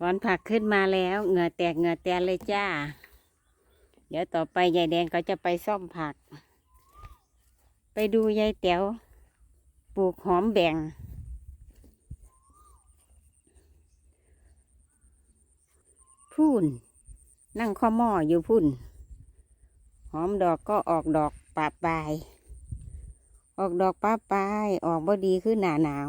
ถอนผักขึ้นมาแล้วเหงื่อแตกเหงื่อแตนเลยจ้า เดี๋ยวต่อไปยายแดงเขาจะไปซ่อมผัก ไปดูยายแต๋วปลูกหอมแบ่ง พุ่น นั่งข้อหม้ออยู่พุ่น หอมดอกก็ออกดอกปะปลาย ออกดอกปะปลาย ออกบ่ดีคือหนาหนาว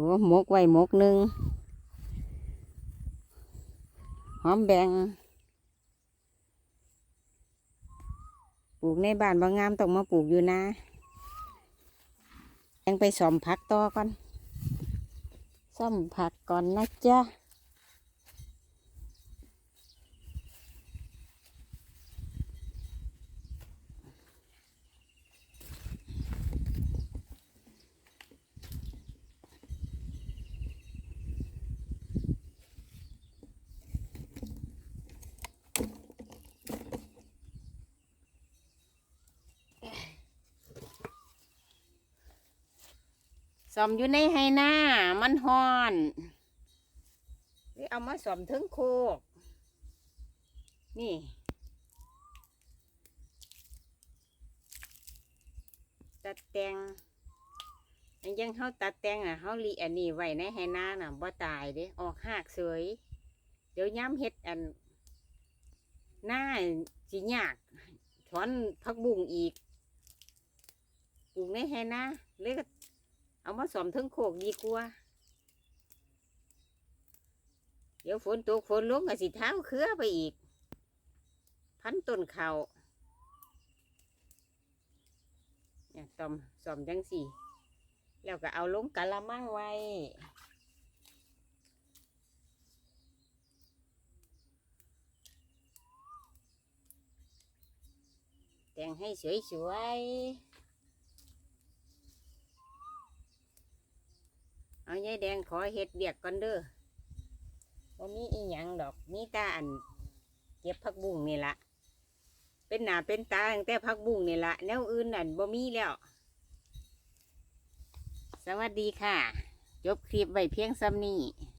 อ้หมกไว้หมกหนึ่งหอมแบงปลูกในบ้านบางงามต้องมาปลูกอยู่นะยังไปสอมผักต่อก่อนซ่อมผักก่อนนะจ๊ะ อมอยู่ในไฮนามันฮอนหรือเอามาซ่อมถึงโคก นี่ ตัดแต่งอันยังเขาตัดแต่งอะเขาลีอันนี้ไว้ในไฮนาน่ะบ่ตายเด้ออกหากเสยเดี๋ยวย้ำเฮ็ดอันหน้าสิยากถอนพักบุ้งอีกปลูกในไฮนาเลยก็ เอามาสอมถึงโคกดีกว่า เดี๋ยวฝนตกฝนลงก็สิเท้าเครือไปอีก พันต้นเขาเนี่ยตอมสอมจังสี่ แล้วก็เอาลงกะละมังไว้แต่งให้สวยๆ เอา ยายแดงขอเฮ็ดเบียกก่อนเด้อว่ามีอีหยังดอก มีตาอันเก็บผักบุ้งนี่ละเป็นหนาเป็นตาตั้งแต่ผักบุ้งนี่ละแนวอื่นนั่นบ่มีแล้ว สวัสดีค่ะ จบคลิปไว้เพียงซ้ำนี้